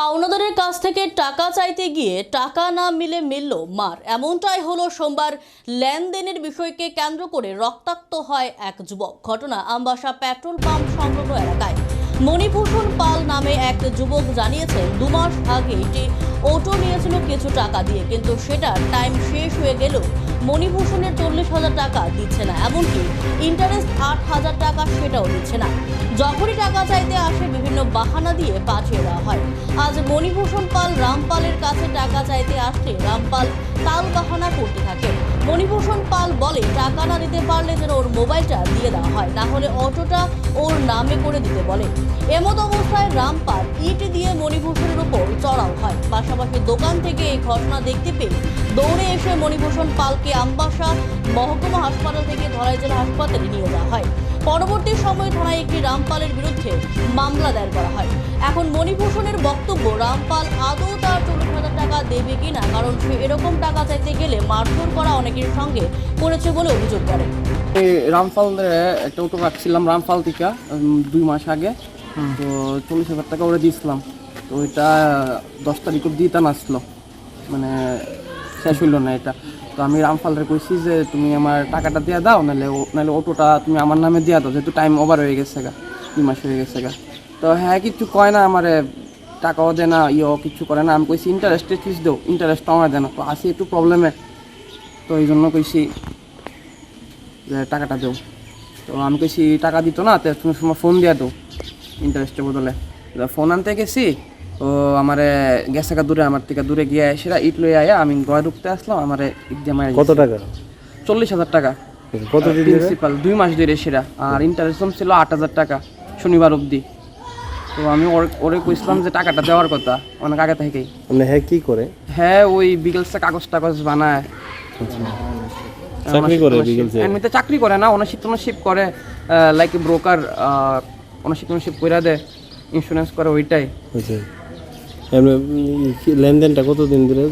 পাওনাদারের কাছ থেকে টাকা চাইতে গিয়ে টাকা না মিলে মিলল মার। এমনটাই হলো সোমবার লেনদেনের বিষয়কে কেন্দ্র করে রক্তাক্ত হয় এক যুবক। ঘটনা আমবাসা পেট্রোল পাম্প সংগ্রহ এলাকায়। মণিভূষণ পাল যুবক জানিয়েছেন, দু মাস আগে একটি অটো নিয়েছিল কিছু টাকা দিয়ে, কিন্তু সেটা টাইম শেষ হয়ে গেলেও মণিভূষণের চল্লিশ হাজার টাকা দিচ্ছে না। এমনকি ইন্টারেস্ট আট হাজার টাকা সেটাও দিচ্ছে না। যখনই টাকা চাইতে আসে, বিভিন্ন বাহানা দিয়ে পাঠিয়ে দেওয়া হয়। আজ মণিভূষণ পাল রামপালের কাছে টাকা চাইতে আসলে রামপাল তাল বাহানা করতে থাকে। মণিভূষণ পাল বলে, টাকা না দিতে পারলে যেন ওর মোবাইলটা দিয়ে দেওয়া হয়, না হলে অটোটা ওর নামে করে দিতে বলে। এমত অবস্থায় রামপাল ইট দিয়ে মণিভূষণের উপর চড়াও হয়। পাশাপাশি দোকান থেকে এই ঘটনা দেখতে পেয়ে দৌড়ে এসে মণিভূষণ পালকে আমবাসা মহকুমা হাসপাতাল থেকে ধলাই জেলা হাসপাতালে নিয়ে যাওয়া হয়। পরবর্তী সময় থানায় একটি রামপালের বিরুদ্ধে মামলা দায়ের করা হয়। এখন মণিভূষণের বক্তব্য, রামপাল আদৌ তার চল্লিশ হাজার টাকা দেবে কিনা কারণ সে এরকম টাকা চাইতে গেলে মারধর করা অনেকের সঙ্গে করেছে বলে অভিযোগ করে। একটা অটো রাখছিলাম রামফাল থেকে দুই মাস আগে। তো চল্লিশ হাজার টাকা ওরা দিয়েছিলাম তো ওইটা দশ তারিখ অব্দি দিতে আসলো। মানে শেষ হইল না এটা। তো আমি রামফালরে কইছি যে, তুমি আমার টাকাটা দিয়ে দাও, নাহলে নাহলে অটোটা তুমি আমার নামে দিয়ে দাও, যেহেতু টাইম ওভার হয়ে গেছে গা দুই মাস হয়ে গেছে গা। তো হ্যাঁ কিছু কয় না আমার, টাকাও দেয় না, ইয়েও কিছু করে না। আমি কইছি ইন্টারেস্টে ফিস দেও ইন্টারেস্ট আমার দেয় না। তো আসি একটু প্রবলেমে তো এই জন্য কইছি যে, টাকাটা দেও। তো আমি কইছি, টাকা দিত না, তো তুমি সময় ফোন দিয়া দাও। ইন্টারেস্টের বদলে। ফোন আনতে গেছি ও আমার গেছে গা দূরে আমার থেকে দূরে গিয়ে সেটা ইট লই আয়া আমি গয় ঢুকতে আসলাম আমারে ইট মারা কত টাকা? চল্লিশ হাজার টাকা। ধরে? প্রিন্সিপাল দুই মাস ধরে সেটা আর ইন্টারেস্ট ছিল আট হাজার টাকা শনিবার অবধি। তো আমি ওর- কইছিলাম যে টাকাটা দেওয়ার কথা অনেক আগে থেকেই। মানে হ্যাঁ কি করে? হ্যাঁ ওই বিকেলসে কাগজ টাগজ বানায় চাকরি করে বিকেলসে? এমনিতে চাকরি করে না ওনারশিপ টনারশিপ করে লাইক ব্রোকার ওনারশিপ টনারশিপ কইরা দেয় ইন্স্যুরেন্স করে ওইটাই। আচ্ছা লেনদেনটা কতদিন ধরে